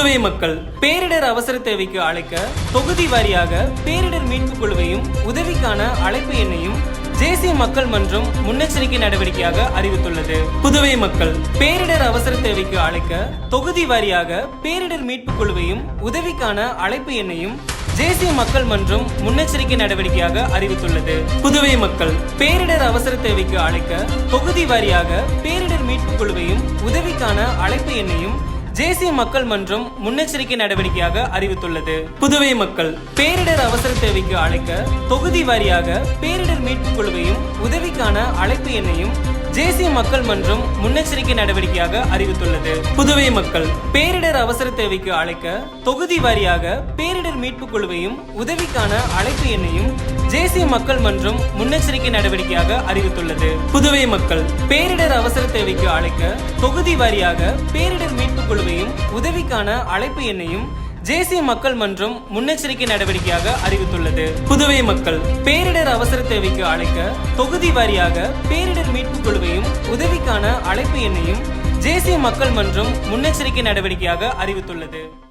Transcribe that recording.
புதுவை மக்கள் பேரிடர் அவசர தேவைக்கு அழைக்க தொகுதி வாரியாக பேரிடர் மீட்பு குழுவையும் உதவிக்கான அழைப்பு எண்ணையும் தேசிய மக்கள் மன்றம் முன்னெச்சரிக்கை நடவடிக்கையாக அறிவித்துள்ளது. புதுவை மக்கள் பேரிடர் அவசர தேவைக்கு அழைக்க தொகுதி வாரியாக பேரிடர் மீட்பு குழுவையும் உதவிக்கான அழைப்பு எண்ணையும் தேசிய மக்கள் மன்றம் முன்னெச்சரிக்கை நடவடிக்கையாக அறிவித்துள்ளது. புதுவை மக்கள் பேரிடர் அவசர தேவைக்கு அழைக்க தொகுதி வாரியாக பேரிடர் மீட்பு குழுவையும் உதவிக்கான அழைப்பு எண்ணையும் தேசிய மக்கள் மன்றம் முன்னெச்சரிக்கை நடவடிக்கையாக அறிவித்துள்ளது. புதுவை மக்கள் பேரிடர் அவசர தேவைக்கு அழைக்க தொகுதி வாரியாக பேரிடர் மீட்பு குழுவையும் உதவிக்கான அழைப்பு எண்ணையும் தேசிய மக்கள் மன்றம் முன்னெச்சரிக்கை நடவடிக்கையாக அறிவித்துள்ளது. புதுவை மக்கள் பேரிடர் அவசர தேவைக்கு அழைக்க தொகுதி வாரியாக பேரிடர் மீட்பு குழுவையும் உதவிக்கான அழைப்பு எண்ணையும் தேசிய மக்கள் மன்றம் முன்னெச்சரிக்கை நடவடிக்கையாக அறிவித்துள்ளது. புதுவை மக்கள் பேரிடர் அவசர தேவைக்கு அழைக்க தொகுதி வாரியாக பேரிடர் மீட்பு குழுவையும் உதவிக்கான அழைப்பு எண்ணையும் தேசிய மக்கள் மன்றம் முன்னெச்சரிக்கை நடவடிக்கையாக அறிவித்துள்ளது. புதுவை மக்கள் பேரிடர் அவசர தேவைக்கு அழைக்க தொகுதி வாரியாக பேரிடர் மீட்பு குழுவையும் உதவிக்கான அழைப்பு எண்ணையும் தேசிய மக்கள் மன்றம் முன்னெச்சரிக்கை நடவடிக்கையாக அறிவித்துள்ளது.